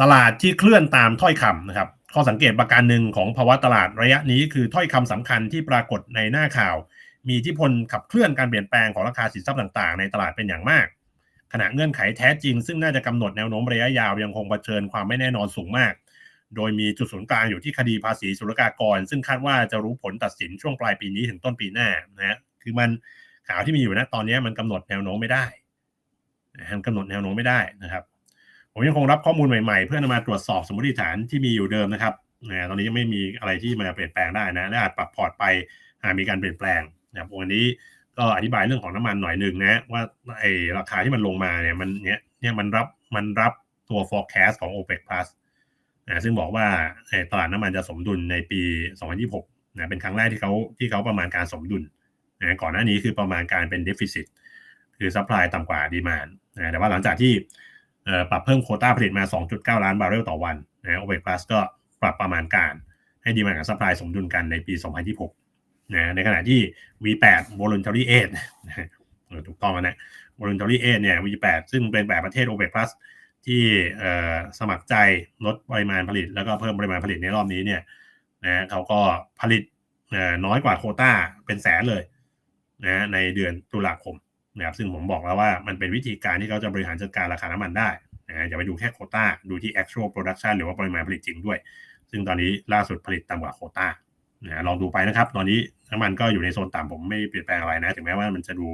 ตลาดที่เคลื่อนตามถ้อยคำนะครับ ข้อสังเกตประการหนึ่งของภาวะตลาดระยะนี้คือถ้อยคำสำคัญที่ปรากฏในหน้าข่าว มีทธิพลขับเคลื่อนการเปลี่ยนแปลงของราคาสินทรัพย์ต่างๆ ในตลาดเป็นอย่างมาก ขณะเงื่อนไขแท้จริง ซึ่งน่าจะกำหนดแนวโน้มระยะยาวยังคงเผชิญความไม่แน่นอนสูงมาก โดยมีจุดศูนย์กลางอยู่ที่คดีภาษีศุลกากร ซึ่งคาดว่าจะรู้ผลตัดสินช่วงปลายปีนี้ถึงต้นปีหน้านะฮะคือมันข่าวที่มีอยู่นะตอนนี้มันกำหนดแนวโน้มไม่ได้นะฮะกำหนดแนวโน้มไม่ได้นะครับ ผมยังคงรับข้อมูลใหม่ๆ เพื่อนำมาตรวจสอบสมมติฐานที่มีอยู่เดิมนะครับนะตอนนี้ยังไม่มีอะไรที่มาเปลี่ยนแปลงได้นะและอาจปรับพอร์ตไปหากมีการเปลี่ยนแปลงนะครับวันนี้ก็อธิบายเรื่องของน้ำมันหน่อยหนึ่งนะว่าไอราคาที่มันลงมาเนี่ยมันเนี้ยเนี่ยมันรับมันรับตัว forecast ของ OPEC Plus นะซึ่งบอกว่าตลาดน้ำมันจะสมดุลในปี 2026นะเป็นครั้งแรกที่เขาที่เขาประมาณการสมดุลนะก่อนหน้านี้คือประมาณการเป็น deficit คือ supply ต่ำกว่า demand นะแต่ว่าหลังจากที่ ปรับเพิ่มโคต้าผลิตมา 2.9 ล้านบาร์เรลต่อวันนะ OPEC Plus ก็ปรับประมาณการให้ดีมากับ supply สมดุลกันในปี 2026นะในขณะที่ V8 voluntary aid ถูกต้องนะ voluntary aid เนี่ย V8 ซึ่งเป็นแบบประเทศ OPEC Plus ที่สมัครใจลดปริมาณผลิต แล้วก็เพิ่มปริมาณผลิตในรอบนี้เนี่ยนะเขาก็ผลิตน้อยกว่าโคต้าเป็นแสนเลยนะในเดือนตุลาคม นะครับซึ่งผมบอกแล้วว่ามันเป็นวิธีการที่เขาจะบริหารจัดการราคาน้ำมันได้นะอย่าไปดูแค่โคต้าดูที่ actual production หรือว่าปริมาณผลิตจริงด้วย ซึ่งตอนนี้ล่าสุดผลิตต่ำกว่าโคต้านะลองดูไปนะครับ ตอนนี้น้ำมันก็อยู่ในโซนต่ำผมไม่เปลี่ยนแปลงอะไรนะ ถึงแม้ว่ามันจะดู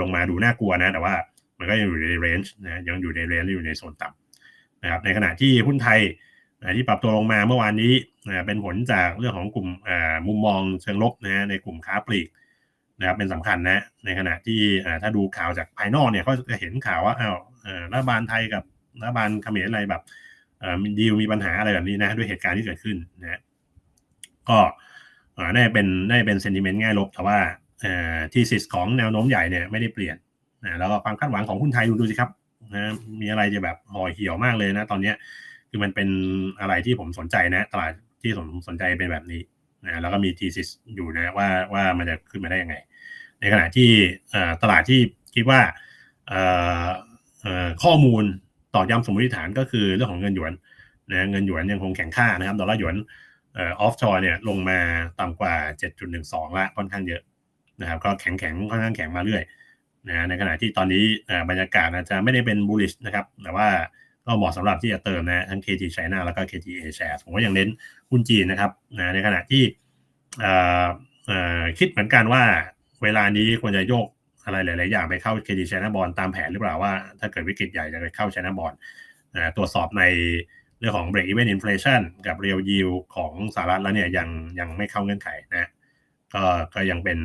ลงมาดูน่ากลัวนะ แต่ว่ามันก็ยังอยู่ในเรนจ์นะยังอยู่ในเรนจ์อยู่ในโซนต่ำนะครับในขณะที่หุ้นไทยที่ปรับตัวลงมาเมื่อวานนี้เป็นผลจากเรื่องของกลุ่มมุมมองเชิงลบนะในกลุ่มค้าปลีก นะครับเป็นสำคัญนะในขณะที่ถ้าดูข่าวจากภายนอกเนี่ยก็จะเห็นข่าวว่าอ้าวรัฐบาลไทยกับรัฐบาลเขมรอะไรแบบมีดีลมีปัญหาอะไรแบบนี้นะด้วยเหตุการณ์ที่เกิดขึ้นนะก็น่าเป็นน่าเป็นเซนติเมนต์ง่ายลบแต่ว่าที่สิสของแนวโน้มใหญ่เนี่ยไม่ได้เปลี่ยนนะแล้วก็ความคาดหวังของหุ้นไทยดูดูสิครับนะมีอะไรจะแบบห่อเหี่ยวมากเลยนะ ตอนนี้คือมันเป็นอะไรที่ผมสนใจนะ ตลาดที่ผมสนใจเป็นแบบนี้ นะแล้วก็มีทีซิสอยู่นะว่าว่ามันจะขึ้นมาได้ยังไง ในขณะที่ตลาดที่คิดว่าข้อมูลต่อย้ำสมมติฐานก็คือเรื่องของเงินหยวนนะเงินหยวนยังคงแข็งค่านะครับดอลลาร์หยวนออฟชอร์เนี่ยลงมาต่ำกว่า 7.12 ละค่อนข้างเยอะนะครับก็แข็งแข็งค่อนข้างแข็งมาเรื่อยนะในขณะที่ตอนนี้บรรยากาศอาจจะไม่ได้เป็น bullish นะครับแต่ว่า ก็เหมาะสำหรับที่จะเติมนะทั้ง KT China แล้วก็ KT a s h a r e ผมก็ยังเน้นหุ้นจีนนะครับนะในขณะที่คิดเหมือนกันว่าเวลานี้ควรจะโยกอะไรหลาย ๆ อย่างไปเข้า KT China Bond ตามแผนหรือเปล่าว่าถ้าเกิดวิกฤตใหญ่จะไปเข้า China Bond ตรวจสอบในเรื่องของ break even inflation กับ real yield ของสหรัฐแล้วเนี่ยยังยังไม่เข้าเงื่อนไขนะก็ก็ยังเป็น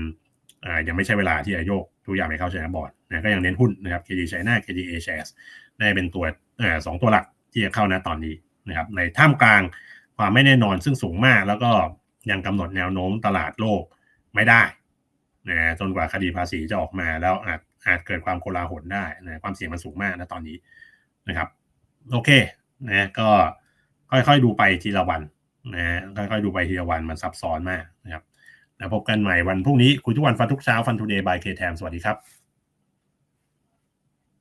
ยังไม่ใช่เวลาที่จะโยกทุกอย่างไปเข้า China Bond นะก็ยังเน้นหุ้นนะครับ KT China KTA Shares ได้เป็นตัวสองตัวหลักที่จะเข้านะตอนนี้นะครับในท่ามกลางความไม่แน่นอนซึ่งสูงมาก แล้วก็ยังกำหนดแนวโน้มตลาดโลกไม่ได้นะจนกว่าคดีภาษีจะออกมาแล้วอาจอาจเกิดความโกลาหลได้นะความเสี่ยงมันสูงมากนะตอนนี้นะครับ โอเคนะก็ค่อยๆดูไปทีละวันนะค่อยๆดูไปทีละวันมันซับซ้อนมากนะครับ แล้วพบกันใหม่วันพรุ่งนี้คุยทุกวันฟันทุกเช้าฟันทูเดย์บายเคแทมสวัสดีครับ